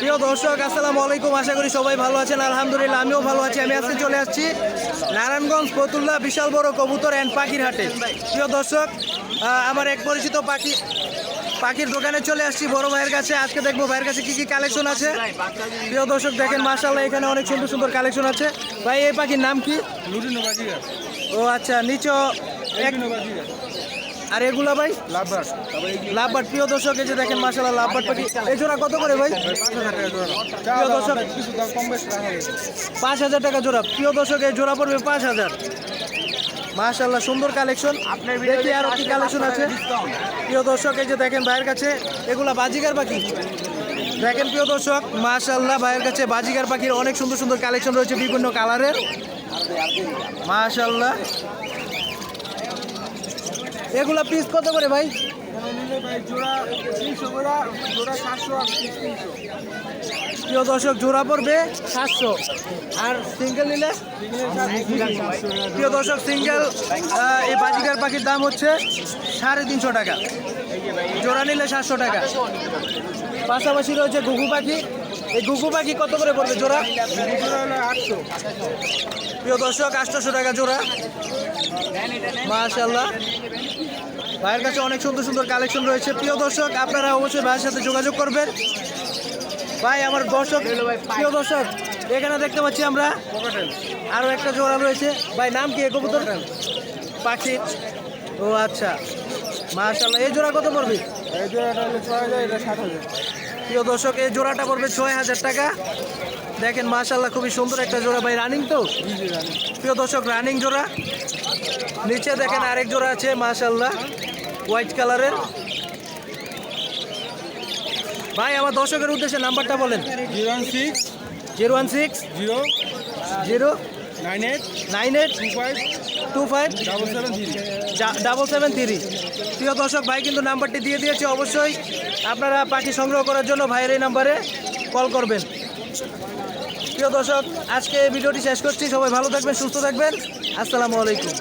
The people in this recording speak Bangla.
প্রিয় দর্শক আসসালামু আলাইকুম। আশা করি সবাই ভালো আছেন। আলহামদুলিল্লাহ আমিও ভালো আছি। আমি আজকে চলে আসছি নারায়ণগঞ্জ ফতুল্লা বিশাল বড় কবুতর অ্যান্ড পাখির হাটে। প্রিয় দর্শক আমার এক পরিচিত পাখি পাখির দোকানে চলে আসছি বড় ভাইয়ের কাছে। আজকে দেখব ভাইয়ের কাছে কি কি কালেকশন আছে। প্রিয় দর্শক দেখেন মার্শাল্লাহ এখানে অনেক সুন্দর সুন্দর কালেকশন আছে। ভাই এই পাখির নাম কি? ও আচ্ছা নিচ আর এগুলা ভাই? লাভবার। লাভবাট প্রিয় দর্শক এই যে দেখেন মার্শাল্লাহ লাভবাট পাখি এই জোড়া কত করে ভাই? পাঁচ হাজার টাকা জোড়া প্রিয় দর্শক পাঁচ হাজার টাকা জোড়া। প্রিয় দর্শক এই জোড়া পড়বে পাঁচ হাজার। মাশাল্লাহ সুন্দর কালেকশন। দেখি আরও কি কালেকশন আছে। প্রিয় দর্শক এই যে দেখেন ভাইয়ের কাছে এগুলা বাজিকার পাখি। দেখেন প্রিয় দর্শক মাশাল্লাহ ভাইয়ের কাছে বাজিকার পাখির অনেক সুন্দর সুন্দর কালেকশন রয়েছে বিভিন্ন কালারের। মাশাল্লাহ এগুলা পিস কত করে ভাই? প্রিয় দর্শক, জোড়া পড়বে সাতশো। আর সিঙ্গেল নিলে? প্রিয় দর্শক সিঙ্গেল এই বাজিকার পাখির দাম হচ্ছে সাড়ে তিনশো টাকা। জোড়া নিলে সাতশো টাকা। পাশাপাশি রয়েছে ঘুঘু পাখি। এই ঘুঘু পাখি কত করে পড়বে জোড়া? আটশো প্রিয় দর্শক, আটশোশো টাকা জোড়া। মাশাল্লাহ ভাইয়ের কাছে অনেক সুন্দর সুন্দর কালেকশন রয়েছে। প্রিয় দর্শক, আপনারা অবশ্যই ভাইয়ের সাথে যোগাযোগ করবেন। ভাই, আমার দর্শক, প্রিয় দর্শক, এখানে দেখতে পাচ্ছি আমরা আরও একটা জোড়া রয়েছে। ভাই, নাম কি কবুতর? পাখি ও আচ্ছা। মাশাল্লাহ এই জোড়া কত পড়বে? এই জোড়াটা ছয় হাজার, এটা হাজার। প্রিয় দর্শক এই জোড়াটা পড়বে ছয় হাজার টাকা। দেখেন মাশাল্লাহ খুবই সুন্দর একটা জোড়া। ভাই রানিং তো? প্রিয় দর্শক রানিং জোড়া। নিচে দেখেন আরেক জোড়া আছে মাশাল্লাহ হোয়াইট কালারের ভাই আমার দর্শকের উদ্দেশ্যে নাম্বারটা বলেন। Zero one six zero one six zero zero nine eight nine eight two five two five double seven three. Double seven three. প্রিয় দর্শক ভাই কিন্তু নাম্বারটি দিয়ে দিয়েছে। অবশ্যই আপনারা পাখি সংগ্রহ করার জন্য ভাইয়ের এই নাম্বারে কল করবেন। প্রিয় দর্শক আজকে এই ভিডিওটি শেষ করছি। সবাই ভালো থাকবেন সুস্থ থাকবেন। আসসালামু আলাইকুম।